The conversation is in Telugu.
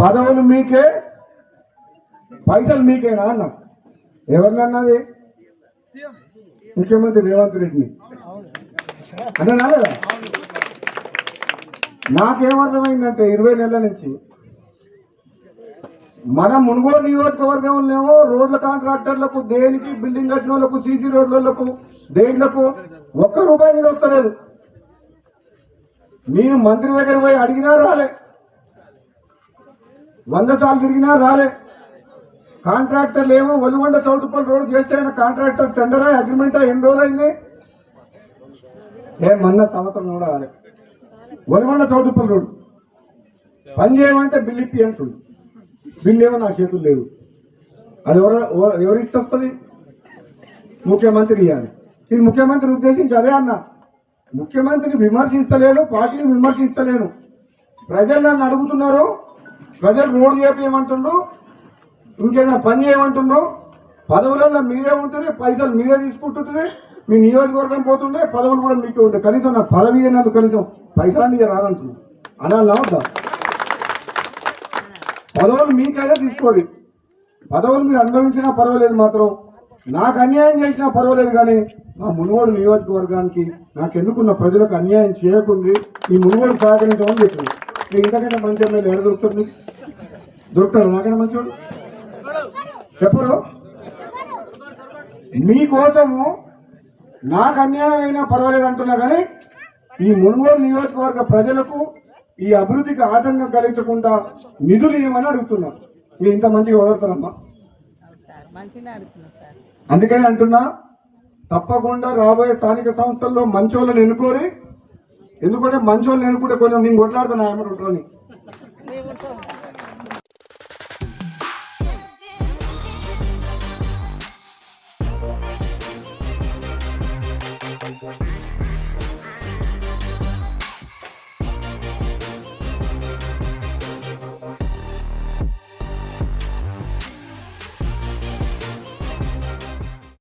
పదవులు మీకే పైసలు మీకేనా అన్న. ఎవరిని అన్నది ముఖ్యమంత్రి రేవంత్ రెడ్డిని. అంటే నాలేదా? నాకేమర్థమైందంటే ఇరవై నెలల నుంచి మన మునుగోడు నియోజకవర్గంలోనేమో రోడ్ల కాంట్రాక్టర్లకు దేనికి బిల్డింగ్ కట్టిన వాళ్ళకు సీసీ రోడ్లకు దేంట్లకు ఒక్క రూపాయి మీద వస్తలేదు. నేను మంత్రి దగ్గర పోయి అడిగినా రాలే. వంద సార్లు తిరిగినా రాలే. కాంట్రాక్టర్లు ఏమో ఒలిగొండ చౌటుపల్లి రోడ్ చేస్తే ఆయన కాంట్రాక్టర్ టెండరా అగ్రిమెంటా ఎన్ని రోజులైంది? అయింది ఏ మొన్న సంవత్సరం కూడా రాలే ఒలిగొండ చౌటుపల్లి రోడ్. పని చేయమంటే బిల్ ఇప్పి అంటుడు. బిల్ ఏమో నా చేతులు లేదు అది ఎవరు ఎవరిస్తే వస్తుంది? ముఖ్యమంత్రి ఇవ్వాలి ఇది ముఖ్యమంత్రి ఉద్దేశించి అదే అన్న. ముఖ్యమంత్రిని విమర్శించలేను పార్టీని విమర్శిస్తలేను. ప్రజలు నన్ను అడుగుతున్నారు ప్రజలకు రోడ్డు చేపించమంటుండ్రు ఇంకేదైనా పని చేయమంటుండ్రు పదవులలో మీరే ఉంటుండే పైసలు మీరే తీసుకుంటుంటే మీ నియోజకవర్గం పోతుండే పదవులు కూడా మీకే ఉంటాయి కనీసం నాకు పదవి అయినందుకు కనీసం పైసలన్నీ రాదంటున్నాను అనాలి వద్దా పదవులు మీకైనా తీసుకోరు. పదవులు మీరు అనుభవించినా పర్వాలేదు మాత్రం. నాకు అన్యాయం చేసినా పర్వాలేదు కానీ మా మునుగోడు నియోజకవర్గానికి నాకు ఎన్నుకున్న ప్రజలకు అన్యాయం చేయకుండా ఈ మునుగోడు సహకరించమని చెప్పారు మీరు ఇంతకంటే మంచి ఎమ్మెల్యే ఎక్కడ దొరుకుతుంది దొరుకుతాడు నాకంటే మంచివాడు చెప్పరు? మీకోసము నాకు అన్యాయం అయినా పర్వాలేదు అంటున్నా కానీ ఈ మునుగోడు నియోజకవర్గ ప్రజలకు ఈ అభివృద్ధికి ఆటంకం కలిగించకుండా నిధులు ఏమని అడుగుతున్నా. మీరు ఇంత మంచిగా ఓడతారమ్మా అందుకని అంటున్నా తప్పకుండా రాబోయే స్థానిక సంస్థల్లో మంచోళ్ళని ఎన్నుకోరి ఎందుకంటే మంచోళ్ళు నేను కూడా కొంచెం నేను కొట్లాడుతున్నా ఆమె ఉంటారని.